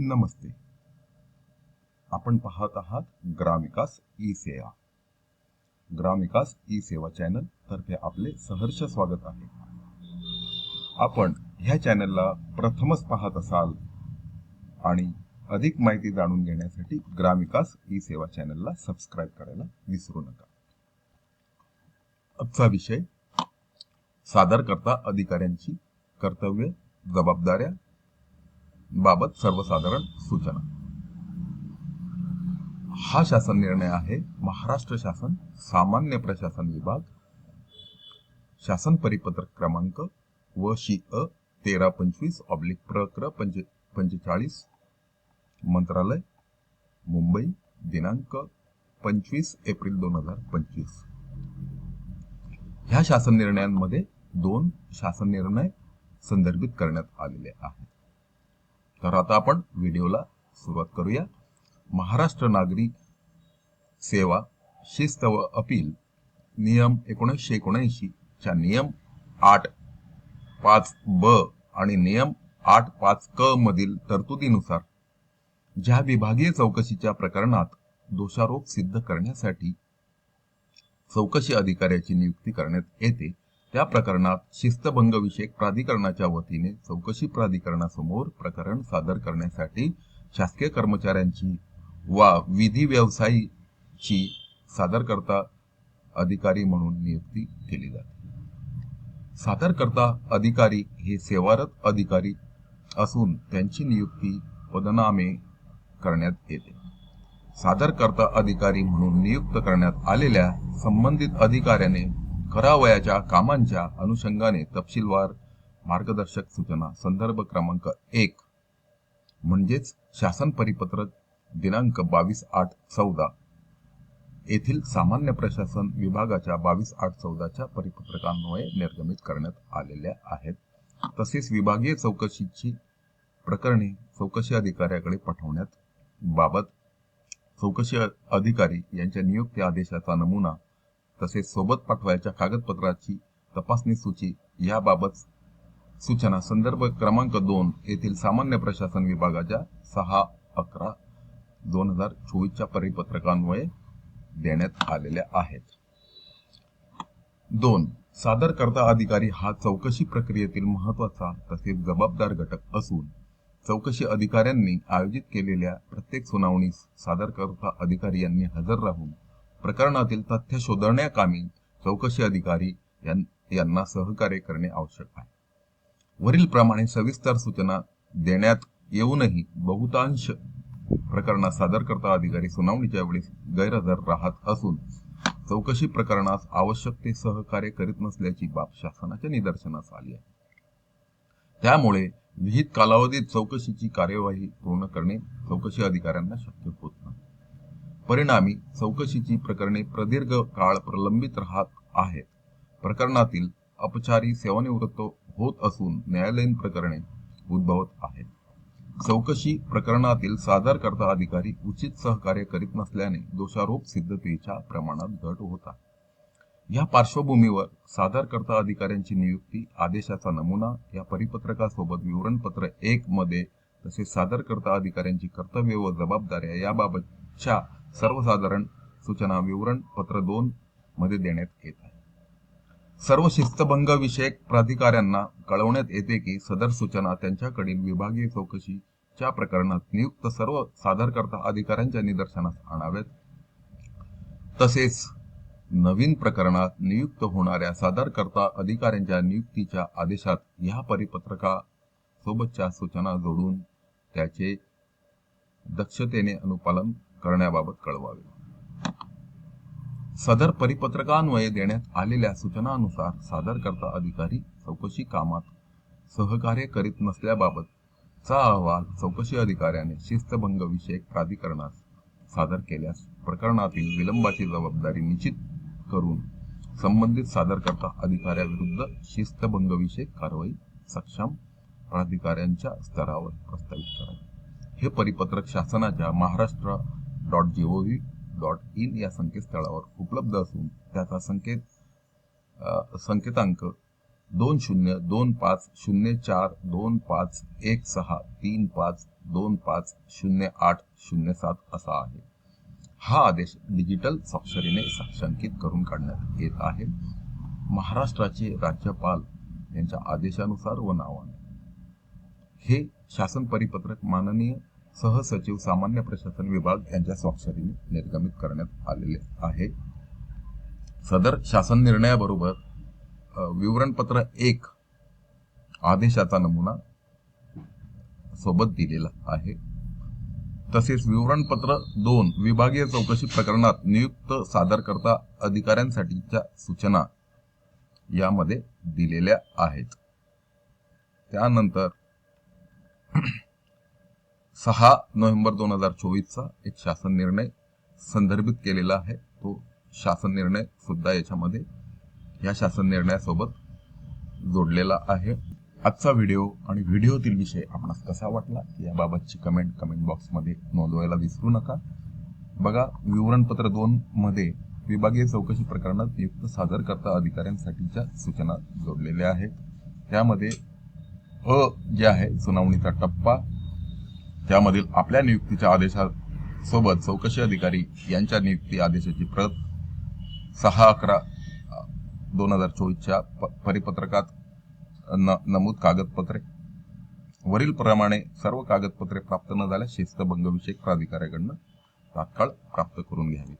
नमस्ते. आपण पाहत आहात ग्रामविकास ई सेवा ग्रामविकास ई सेवा चॅनल तर्फे आपले सहर्ष स्वागत आहे. आपण ह्या चॅनलला प्रथमच पाहत असाल आणि अधिक माहिती जाणून घेण्यासाठी ग्रामविकास ई सेवा चॅनलला सबस्क्राईब करायला विसरू नका. आजचा विषय सादरकर्ता अधिकाऱ्यांची कर्तव्य जबाबदाऱ्या बाबत सर्वसाधारण सूचना. हा शासन निर्णय आहे महाराष्ट्र शासन सामान्य प्रशासन विभाग शासन परिपत्रक क्रमांक व शी अ तेरा पंचवीस ऑब्लिक प्रक्र पंचे पंचेचाळीस मंत्रालय मुंबई दिनांक पंचवीस एप्रिल दोन हजार पंचवीस. ह्या शासन निर्णयांमध्ये दोन शासन निर्णय संदर्भित करण्यात आलेले आहेत. तर आता आपण व्हिडिओला सुरुवात करूया. महाराष्ट्र नागरिक सेवा शिस्त व अपील नियम एकोणीसशे एकोणऐंशी च्या नियम आठ पाच ब आणि नियम आठ पाच क मधील तरतुदीनुसार ज्या विभागीय चौकशीच्या प्रकरणात दोषारोप सिद्ध करण्यासाठी चौकशी अधिकाऱ्याची नियुक्ती करण्यात येते त्या प्रकरणात शिस्तभंग विषयक प्राधिकरणाच्या वतीने चौकशी प्राधिकरणासमोर प्रकरण सादर करण्यासाठी शासकीय कर्मचाऱ्यांची वा विधी व्यवसायीची सादरकर्ता अधिकारी म्हणून नियुक्ती केली जाते. सादरकर्ता अधिकारी हे सेवारत अधिकारी असून त्यांची नियुक्ती पदनामे करण्यात येते. सादरकर्ता अधिकारी म्हणून नियुक्त करण्यात आलेल्या संबंधित अधिकाऱ्याने करावयाच्या कामांच्या अनुषंगाने तपशीलवार मार्गदर्शक सूचना संदर्भ क्रमांक एक म्हणजेच शासन परिपत्रक दिनांक बावीस आठ चौदा येथील सामान्य प्रशासन विभागाच्या बावीस आठ चौदाच्या परिपत्रकान्वये निर्गमित करण्यात आलेल्या आहेत. तसेच विभागीय चौकशीची प्रकरणे चौकशी अधिकाऱ्याकडे पाठवण्यात बाबत चौकशी अधिकारी यांच्या नियुक्ती आदेशाचा नमुना तसेच सोबत पाठवायच्या कागदपत्राची तपासणी सूची याबाबत सूचना. संदर्भ क्रमांक दोन येथील सामान्य प्रशासन विभागाच्या सहा अकरा दोन हजार चोवीसच्या परिपत्रकान्वये देण्यात आलेल्या आहेत. दोन सादरकर्ता अधिकारी हा चौकशी प्रक्रियेतील महत्त्वाचा तसेच जबाबदार घटक असून चौकशी अधिकाऱ्यांनी आयोजित केलेल्या प्रत्येक सुनावणीस सादरकर्ता अधिकारी यांनी हजर राहून प्रकरणातील तथ्य शोधण्याकामी चौकशी अधिकारी यांना सहकार्य करणे आवश्यक आहे. वरील प्रमाणे सविस्तर सूचना देण्यात येऊनही बहुतांश प्रकरणात सादरकर्ता अधिकारी सुनावणीच्या वेळेस गैरहजर राहत असून चौकशी प्रकरणास आवश्यक ते सहकार्य करीत नसल्याची बाब शासनाच्या निदर्शनास आली आहे. त्यामुळे विहित कालावधीत चौकशीची कार्यवाही पूर्ण करणे चौकशी अधिकाऱ्यांना शक्य होत नाही. परिणामी चौकशीची प्रकरणे प्रदीर्घ काळ प्रलंबित राहत आहेत. प्रकरणातील अपचारी सेवानिवृत्त होत असून न्यायालयीन प्रकरणे उद्भवत आहेत. चौकशी प्रकरणातील सादरकर्ता अधिकारी उचित सहकार्य करीत नसल्याने दोषारोप सिद्धतेच्या प्रमाणात घट होत आहे. या पार्श्वभूमीवर सादरकर्ता अधिकाऱ्यांची नियुक्ती आदेशाचा नमुना या परिपत्रकासोबत विवरणपत्र एक मध्ये तसेच सादरकर्ता अधिकाऱ्यांची कर्तव्य व जबाबदाऱ्या याबाबतच्या सर्वसाधारण सूचना विवरण पत्र दोन मध्ये देण्यात येत आहे. सर्व शिस्तभंग विषयक प्राधिकाऱ्यांना कळवण्यात येते की सदर सूचना त्यांच्याकडील विभागीय चौकशीच्या प्रकरणात नियुक्त सर्व सादरकर्ता अधिकाऱ्यांच्या निदर्शनास आणाव्यात. तसेच नवीन प्रकरणात नियुक्त होणाऱ्या सादरकर्ता अधिकाऱ्यांच्या नियुक्तीच्या आदेशात या परिपत्रका सोबतच्या सूचना जोडून त्याचे दक्षतेने अनुपालन करण्याबाबत कळवावे. सदर परिपत्रकान्वये देण्यात आलेल्या सूचनानुसार सादरकर्ता अधिकारी चौकशी कामात सहकार्य करीत नसल्याबाबतचा अहवाल चौकशी अधिकाऱ्याने शिस्तभंग विषयक प्राधिकरणास सादर केल्यास प्रकरणातील विलंबाची जबाबदारी निश्चित करून संबंधित सादरकर्ता अधिकाऱ्याविरुद्ध शिस्तभंगविषयक कारवाई सक्षम प्राधिकाऱ्यांच्या स्तरावर प्रस्तावित करावी. हे परिपत्रक शासनाच्या Maharashtra dot G O V dot in या संकेतस्थळावर उपलब्ध असून त्याचा संकेत संकेतांक दोन शून्य दोन पाच शून्य चार दोन पाच एक सहा तीन पाच दोन पाच शून्य आठ शून्य सात असा आहे. हा आदेश डिजिटल स्वाक्षरीने साक्षांकित करून काढण्यात येत आहे. महाराष्ट्राचे राज्यपाल यांच्या आदेशानुसार व नावाने. हे शासन परिपत्रक माननीय सहसचिव सामान्य प्रशासन विभाग यांच्या स्वाक्षरीने निर्गमित करण्यात आलेले आहे. सदर शासन निर्णयाबरोबर विवरणपत्र एक आदेशाचा नमुना सोबत दिलेला आहे. तसेच विवरणपत्र दोन विभागीय चौकशी प्रकरणात नियुक्त सादरकर्ता अधिकाऱ्यांसाठीच्या सूचना यामध्ये दिलेल्या आहेत. त्यानंतर सहा नोव्हेंबर दोन हजार चोवीसचा एक शासन निर्णय संदर्भित केलेला आहे. तो शासन निर्णय सुद्धा याच्यामध्ये या शासन निर्णयासोबत जोडलेला आहे. आजचा व्हिडिओ आणि व्हिडिओतील विषय आपणास कसा वाटला याबाबतची कमेंट कमेंट बॉक्समध्ये नोंदवायला विसरू नका. बघा विवरणपत्र दोन मध्ये विभागीय चौकशी प्रकरणात नियुक्त सादरकर्ता अधिकाऱ्यांसाठीच्या सूचना जोडलेल्या आहेत. त्यामध्ये अ जे आहे सुनावणीचा टप्पा त्यामधील आपल्या नियुक्तीच्या आदेशासोबत चौकशी अधिकारी यांच्या नियुक्ती आदेशाची प्रत सहा अकरा दोन हजार चोवीसच्या प- परिपत्रकात न नमूद कागदपत्रे. वरील प्रमाणे सर्व कागदपत्रे प्राप्त न झाल्यास शिस्तभंगविषयक प्राधिकाऱ्याकडनं तात्काळ प्राप्त करून घ्यावी.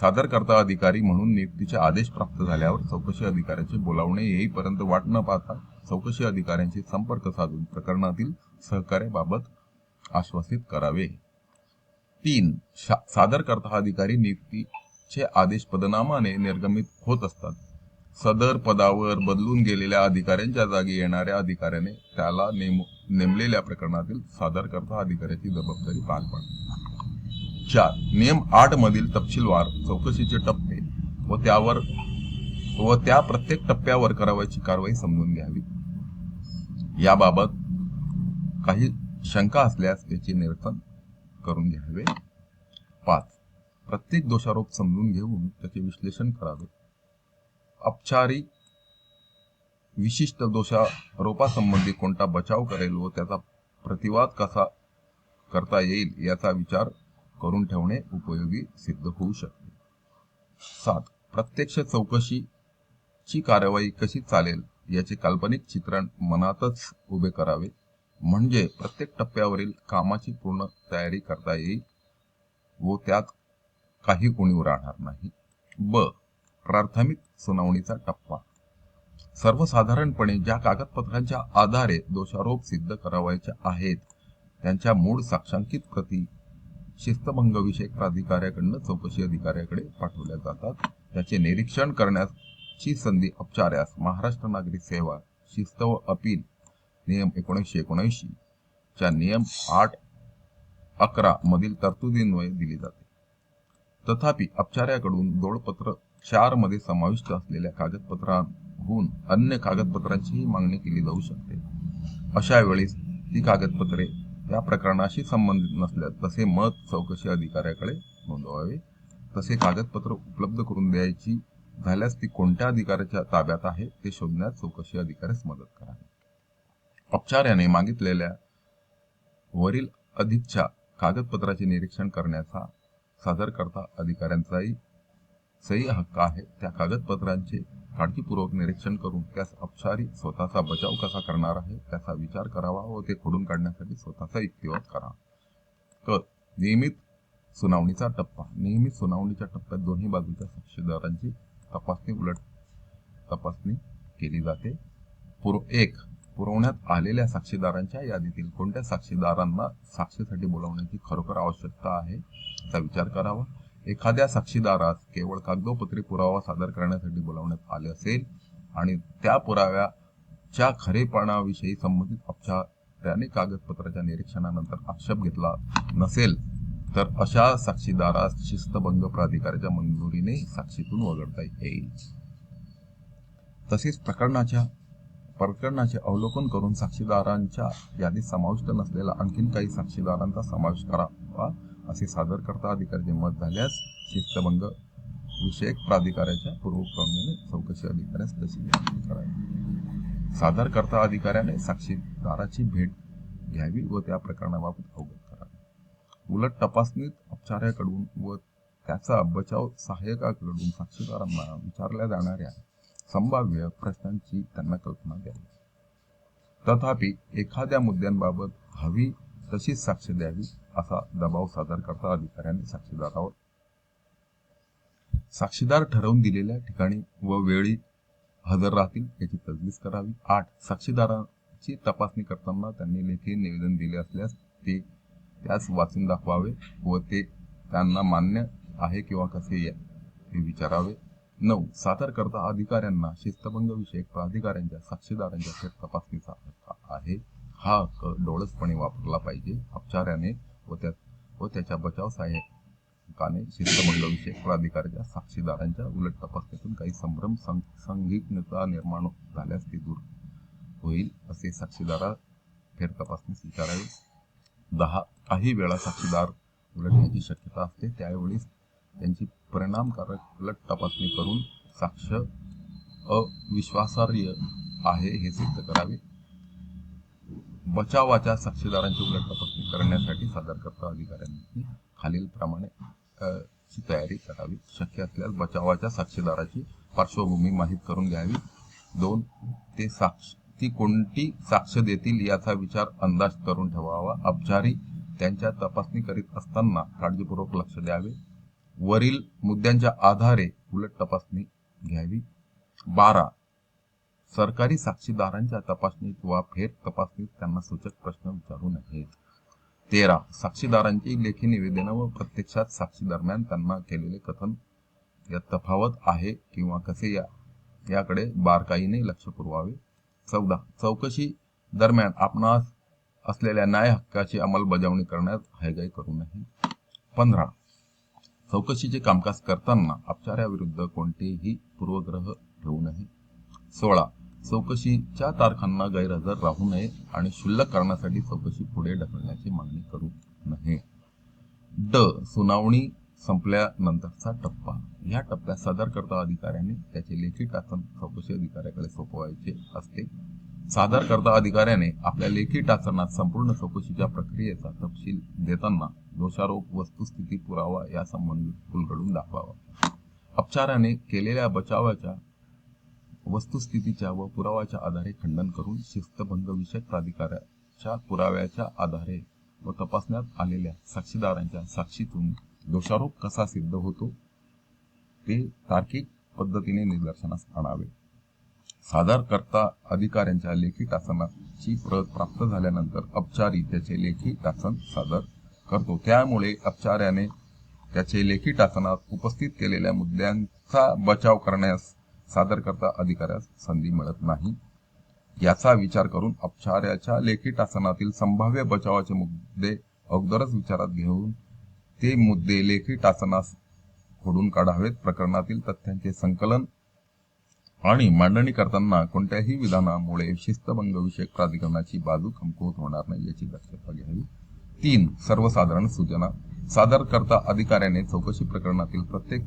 सादरकर्ता अधिकारी म्हणून नियुक्तीचे आदेश प्राप्त झाल्यावर चौकशी अधिकाऱ्याचे बोलावणे येईपर्यंत वाट न पाहता चौकशी अधिकाऱ्यांशी संपर्क साधून प्रकरणातील सहकार्याबाबत आश्वासित करावे. तीन शा- सादर करता अधिकारी नियुक्तीचे आदेश पदनामाने निर्गमित होत असतात. सदर पदावर बदलून गेलेल्या अधिकाऱ्यांच्या जागी येणाऱ्या अधिकाऱ्याने त्याला नेम नेमलेल्या प्रकरणातील सादर करता अधिकाऱ्याची जबाबदारी पार पाडते चार नियम आठ मधील तपशीलवार चौकशीचे टप्पे व त्यावर व त्या प्रत्येक टप्प्यावर करावयाची कारवाई समजून घ्यावी. याबाबत काही शंका असल्यास त्याचे निरसन करून घ्यावे. पाच. प्रत्येक दोषारोप समजून घेऊन त्याचे विश्लेषण करावे. अपचारी विशिष्ट दोषारोपासंबंधी कोणता बचाव करेल व त्याचा प्रतिवाद कसा करता येईल याचा विचार करून ठेवणे उपयोगी सिद्ध होऊ शकते. सात. प्रत्यक्ष चौकशीची कारवाई कशी चालेल याचे काल्पनिक चित्रण मनातच उभे करावे. म्हणजे प्रत्येक टप्प्यावरील कामाची पूर्ण तयारी करता येईल व त्यात काही उणीव राहणार नाही. ब. प्राथमिक सुनावणीचा टप्पा. सर्वसाधारणपणे ज्या कागदपत्रांच्या आधारे दोषारोप सिद्ध करावायचे आहेत त्यांच्या मूळ साक्षांकित प्रती शिस्तभंगविषयक प्राधिकाऱ्याकडनं चौकशी अधिकाऱ्याकडे पाठवल्या जातात. त्याचे निरीक्षण करण्याची संधी अपचार्यास महाराष्ट्र नागरिक सेवा शिस्त व अपील नियम एकोणीसशे एकोणऐंशी च्या नियम आठ अकरा मधील तरतुदीन्वये दिली जाते. तथापि अपचाऱ्याकडून जोडपत्र चारमध्ये समाविष्ट असलेल्या कागदपत्रांहून अन्य कागदपत्रांचीही मागणी केली जाऊ शकते. अशा वेळेस ती कागदपत्रे या प्रकरणाशी संबंधित नसल्यास तसे मत चौकशी अधिकाऱ्याकडे नोंदवावे. तसे कागदपत्र उपलब्ध करून द्यायची झाल्यास ती कोणत्या अधिकाऱ्याच्या ताब्यात आहे ते शोधण्यात चौकशी अधिकाऱ्यास मदत करावी. अपचार्याने मागितलेल्या वरील अधिकच्या कागदपत्राचे निरीक्षण करण्याचा सादरकर्ता अधिकाऱ्यांचाही सही हक्क आहे. त्या कागदपत्रांचे काळजीपूर्वक निरीक्षण करून त्यास अपचारी स्वतःचा बचाव कसा करणार आहे त्याचा विचार करावा व ते खोडून काढण्यासाठी स्वतःचा युक्तिवाद करा. क. नियमित सुनावणीचा टप्पा. नियमित सुनावणीच्या टप्प्यात दोन्ही बाजूच्या साक्षीदारांची तपासणी उलट तपासणी केली जाते. पूर्व एक पुरवण्यात आलेल्या साक्षीदारांच्या यादीतील कोणत्या साक्षीदारांना साक्षीसाठी बोलावण्याची खरोखर आवश्यकता आहे याचा विचार करावा. एखाद्या साक्षीदारास केवळ कागदोपत्री पुरावा सादर करण्यासाठी बोलावण्यात आले असेल आणि त्या पुराव्याच्या खरेपणाविषयी संबंधित अपचाराने कागदपत्राच्या निरीक्षणानंतर आक्षेप घेतला नसेल तर अशा साक्षीदारास शिस्तभंग प्राधिकाऱ्याच्या मंजुरीने साक्षीतून वगळता येईल. तसेच प्रकरणाच्या प्रकरणाचे अवलोकन करून साक्षीदारांच्या यादीत समाविष्ट नसलेला आणखीन काही साक्षीदारांचा समावेश करावा असे सादर करता अधिकाऱ्याचे मत झाल्यास शिस्तभंग विषयक प्राधिकाऱ्याच्या पूर्वप्रमाणे चौकशी अधिकाऱ्यास तशी विनंती करावी. सादर करता अधिकाऱ्याने साक्षीदाराची भेट घ्यावी व त्या प्रकरणाबाबत अवगत करावे. उलट तपासणीत औपचाऱ्याकडून व त्याचा बचाव सहाय्यकाकडून साक्षीदारांना विचारल्या जाणाऱ्या संभाव्य प्रश्नांची त्यांना कल्पना द्यावी तथापि एखाद्या मुद्द्यांबाबत हवी तशीच साक्ष द्यावी असा दबाव सादर करता अधिकाऱ्याने साक्षीदारावर साक्षीदार ठरवून दिलेल्या ठिकाणी व वेळी हजर राहतील याची तजवीज करावी. आठ साक्षीदारांची तपासणी करताना त्यांनी लेखी निवेदन दिले असल्यास ते त्यास वाचून दाखवावे व ते त्यांना मान्य आहे किंवा कसे या- हे विचारावे. नऊ. सादरकर्ता अधिकाऱ्यांना शिस्तभंग विषयक प्राधिकाऱ्यांच्या साक्षीदारांच्या थेट तपासणीचा हक्क आहे. हा हक्क डोळसपणे वापरला पाहिजे. अपचार्याने व त्या व त्याच्या बचाव सहाय्यकाने शिस्तभंग विषयक प्राधिकाऱ्याच्या साक्षीदारांच्या उलट तपासणीतून काही संभ्रम सं- निर्माण झाल्यास ती दूर होईल असे साक्षीदारा फेर तपासणीस विचारावे दहा. काही वेळा साक्षीदार उलटण्याची शक्यता असते. त्यावेळी त्यांची परिणामकारक उलट तपासणी करून साक्ष अविश्वासार्ह आहे हे सिद्ध करावे. बचावाच्या साक्षीदारांची उलट तपासणी करण्यासाठी सादरकर्ता अधिकाऱ्यांनी खालीलप्रमाणे ची तयारी करावी. शक्य असल्यास बचावाच्या साक्षीदाराची पार्श्वभूमी माहीत करून घ्यावी. दोन ते साक्ष ती कोणती साक्ष देतील याचा विचार अंदाज करून ठेवावा. अपचारी त्यांच्या तपासणी करीत असताना काळजीपूर्वक लक्ष द्यावे. वरील मुद्द्यांच्या आधारे उलट तपासणी घ्यावी. बारा. सरकारी साक्षीदारांच्या तपासणीत वा फेर तपासणीत त्यांना सूचक प्रश्न विचारू नयेत तेरा. साक्षीदारांची लेखी निवेदन व प्रत्यक्षात साक्षी दरम्यान त्यांना केलेले कथन. यात तफावत आहे किंवा कसे या याकडे बारकाईने लक्ष पुरवावे. चौदा. चौकशी दरम्यान आपणास असलेल्या न्याय हक्काची अंमलबजावणी करण्यात हयगय करू नये. पंधरा. चौकशीचे कामकाज करताना अपचाराविरुद्ध कोणतेही पूर्वग्रह ठेवू नये. सोळा. चौकशीच्या तारखांना गैरहजर राहू नये आणि क्षुल्लक कारणासाठी चौकशी पुढे ढकलण्याची मागणी करू नये. ड. सुनावणी संपल्यानंतरचा टप्पा. या टप्प्यात सादरकर्ता अधिकाऱ्याने त्याचे लेखी टाचन चौकशी अधिकाऱ्याकडे सोपवायचे असते. सादरकर्ता अधिकाऱ्याने आपल्या लेखी टाचणात संपूर्ण चौकशीच्या प्रक्रियेचा तपशील देताना दोषारोप वस्तुस्थिती पुरावा यासंबंधी उलगडून दाखवावा. अपचाराने केलेल्या बचावाच्या वस्तुस्थितीच्या व पुराव्याच्या आधारे खंडन करून शिस्तभंगविषयक प्राधिकाऱ्याच्या पुराव्याच्या आधारे व तपासण्यात आलेल्या साक्षीदारांच्या साक्षीतून दोषारोप कसा सिद्ध होतो ते तार्किक पद्धतीने निदर्शनास आणावे. सादरकर्ता अधिकाऱ्यांच्या लेखी टाचनाची प्रत प्राप्त झाल्यानंतर अपचारी त्याचे लेखी टाचन सादर करतो. त्यामुळे अपचाऱ्याने त्याचे लेखी टाचनात उपस्थित केलेल्या मुद्द्यांचा बचाव करण्यास सादरकर्ता अधिकाऱ्यास संधी मिळत नाही. याचा विचार करून अपचाऱ्याच्या लेखी टाचनातील संभाव्य बचावाचे मुद्दे अगोदरच विचारात घेऊन ते मुद्दे लेखी टाचनास खोडून काढावेत. प्रकरणातील तथ्यांचे संकलन आणि मांडणी करताना कोणत्याही विधानामुळे शिस्तभंग विषयक प्राधिकरणाची बाजू कमकुवत होणार नाही याची दक्षता घ्यावी. तीन सर्वसाधारण सूचना. सादरकर्ता अधिकाऱ्याने चौकशी प्रकरणातील प्रत्येक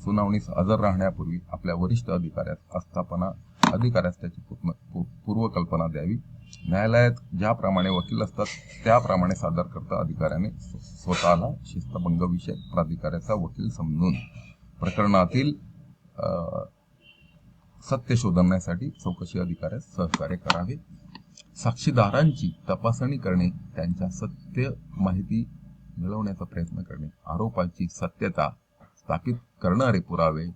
सुनावणीस हजर राहण्यापूर्वी आपल्या वरिष्ठ अधिकाऱ्यास आस्थापना अधिकाऱ्यास त्याची पूर्ण पूर्वकल्पना द्यावी. न्यायालयात ज्याप्रमाणे वकील असतात त्याप्रमाणे सादरकर्ता अधिकाऱ्याने स्व- स्वतःला शिस्तभंग विषयक प्राधिकाऱ्याचा वकील समजून प्रकरणातील सत्य शोधण्यासाठी चौकशी अधिकाऱ्यास सहकार्य करावे. साक्षीदारांची तपासणी करणे त्यांच्या सत्य माहिती मिळवण्याचा प्रयत्न करणे आरोपाची सत्यता स्थापित करणारे पुरावे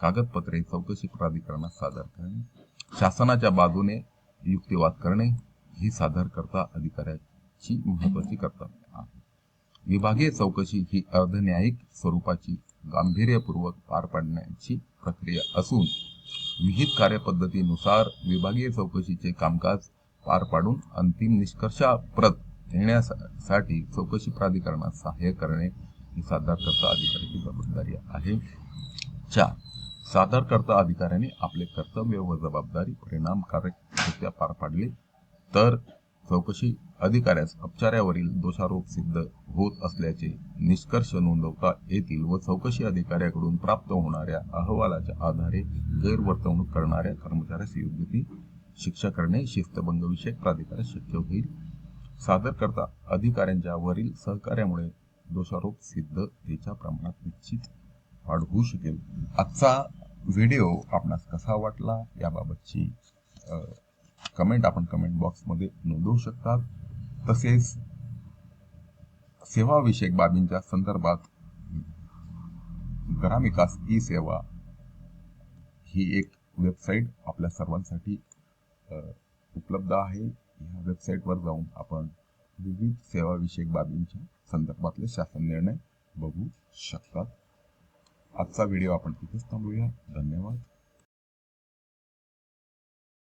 कागदपत्रे चौकशी प्राधिकरणात सादर करणे शासनाच्या बाजूने युक्तिवाद करणे ही सादरकर्ता अधिकाऱ्याची महत्वाची कर्तव्य आहे. विभागीय चौकशी ही अर्धन्यायिक स्वरूपाची गांभीर्यपूर्वक पार पाडण्याची प्रक्रिया असून विहित कार्यपद्धतीनुसार विभागीय चौकशीचे कामकाज पार पाडून अंतिम निष्कर्षाप्रत येण्यासाठी चौकशी प्राधिकरणात सहाय्य करणे ही सादरकर्ता अधिकाऱ्याची जबाबदारी आहे. चार सादरकर्ता अधिकाऱ्याने आपले कर्तव्य व जबाबदारी परिणामकारकरित्या पार पाडले. तर चौकशी अधिकाऱ्यास अपचाऱ्यावरील दोषारोप सिद्ध होत असल्याचे निष्कर्ष नोंदवता येतील व चौकशी अधिकाऱ्याकडून प्राप्त होणाऱ्या अहवालाच्या आधारे गैरवर्तवणूक करणाऱ्या कर्मचाऱ्यास योग्य ती शिक्षा करणे शिस्तभंगविषयक शक्य होईल. सादर करता अधिकाऱ्यांच्या वरील सहकार्यामुळे दोषारोप सिद्धतेच्या प्रमाणात निश्चित वाढ होऊ शकेल. आजचा व्हिडिओ आपणास कसा वाटला याबाबतची कमेंट आपण कमेंट बॉक्समध्ये नोंदवू शकतात. तसेच सेवाविषयक बाबींच्या संदर्भात ग्रामविकास ई सेवा ही एक वेबसाईट आपल्या सर्वांसाठी उपलब्ध आहे. या वेबसाईटवर जाऊन आपण विविध सेवाविषयक बाबींच्या संदर्भातले शासन निर्णय बघू शकतात. आजचा व्हिडिओ आपण तिथेच थांबूया धन्यवाद.